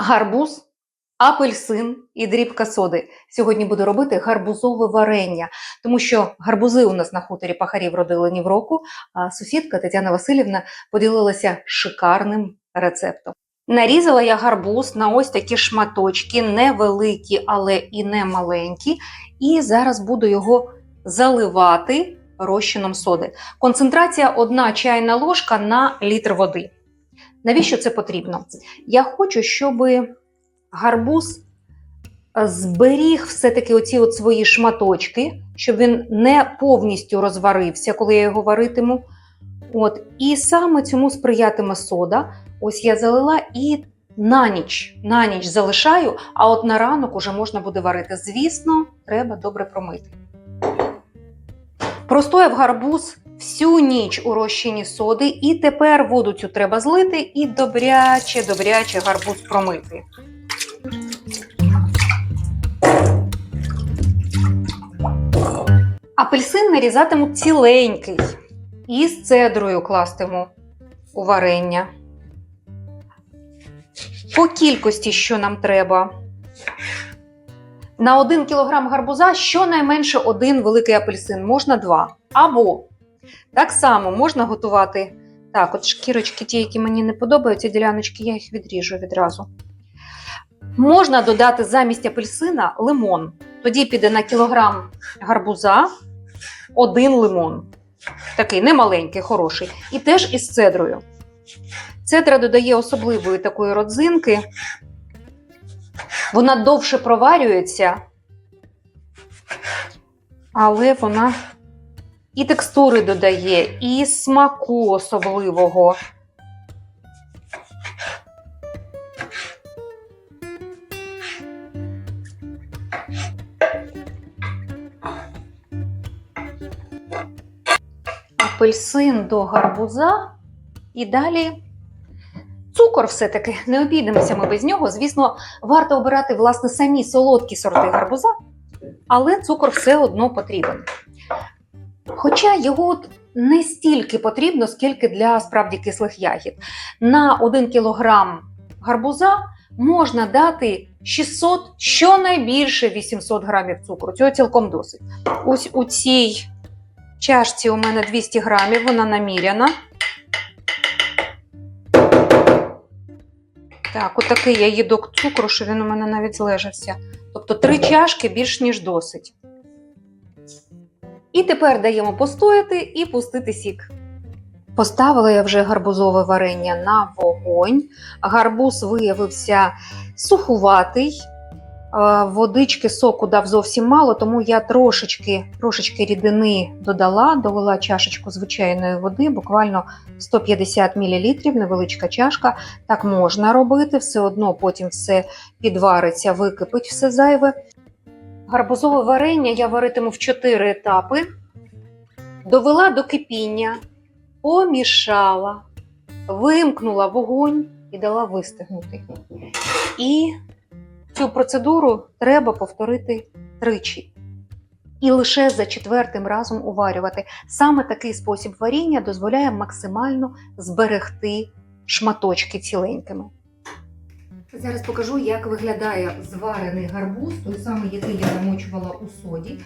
гарбуз, апельсин і дрібка соди. Сьогодні буду робити гарбузове варення, тому що гарбузи у нас на хуторі пахарів родили в року, а сусідка Тетяна Васильівна поділилася шикарним рецептом. Нарізала я гарбуз на ось такі шматочки, невеликі, але і не маленькі. І зараз буду його заливати розчином соди. Концентрація 1 чайна ложка на літр води. Навіщо це потрібно? Я хочу, щоб гарбуз зберіг все-таки оці от свої шматочки, щоб він не повністю розварився, коли я його варитиму. От. І саме цьому сприятиме сода. Ось я залила і на ніч, на ніч залишаю, а от на ранок уже можна буде варити. Звісно, треба добре промити. Простояв гарбуз всю ніч у розчині соди, і тепер воду цю треба злити і добряче, добряче гарбуз промити. Апельсин нарізатиму ціленький і з цедрою кластиму у варення. По кількості, що нам треба. На 1 кг гарбуза щонайменше один великий апельсин, можна два. Або так само можна готувати. Так, от шкірочки, ті, які мені не подобаються, діляночки, я їх відріжу відразу. Можна додати замість апельсина лимон. Тоді піде на кілограм гарбуза один лимон. Такий немаленький, хороший. І теж із цедрою. Цедра додає особливої такої родзинки. Вона довше проварюється, але вона і текстури додає, і смаку особливого. Апельсин до гарбуза і далі цукор все-таки. Не обійдемося ми без нього. Звісно, варто обирати власне самі солодкі сорти гарбуза, але цукор все одно потрібен. Хоча його не стільки потрібно, скільки для справді кислих ягід. На 1 кілограм гарбуза можна дати 600, щонайбільше 800 грамів цукру. Цього цілком досить. Ось у цій чашці у мене 200 грамів, вона наміряна. Так, отакий я їдок цукру, що він у мене навіть злежався. Тобто три чашки більш ніж досить. І тепер даємо постояти і пустити сік. Поставила я вже гарбузове варення на вогонь. Гарбуз виявився сухуватий. Е, Водички соку дав зовсім мало, тому я трошечки, трошечки рідини додала, долила чашечку звичайної води, буквально 150 мл, невеличка чашка. Так можна робити, все одно потім все підвариться, википить все зайве. Гарбузове варення я варитиму в 4 етапи. Довела до кипіння, помішала, вимкнула вогонь і дала вистигнути. І цю процедуру треба повторити тричі. І лише за четвертим разом уварювати. Саме такий спосіб варіння дозволяє максимально зберегти шматочки ціленькими. Зараз покажу, як виглядає зварений гарбуз, той самий, який я замочувала у соді.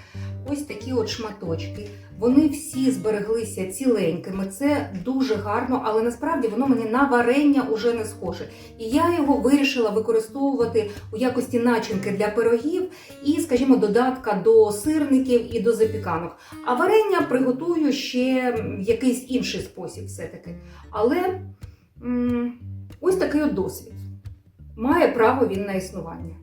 Ось такі от шматочки. Вони всі збереглися ціленькими. Це дуже гарно, але насправді воно мені на варення уже не схоже. І я його вирішила використовувати у якості начинки для пирогів і, скажімо, додатка до сирників і до запіканок. А варення приготую ще в якийсь інший спосіб, все-таки. Але м ось такий от досвід. Має право він на існування.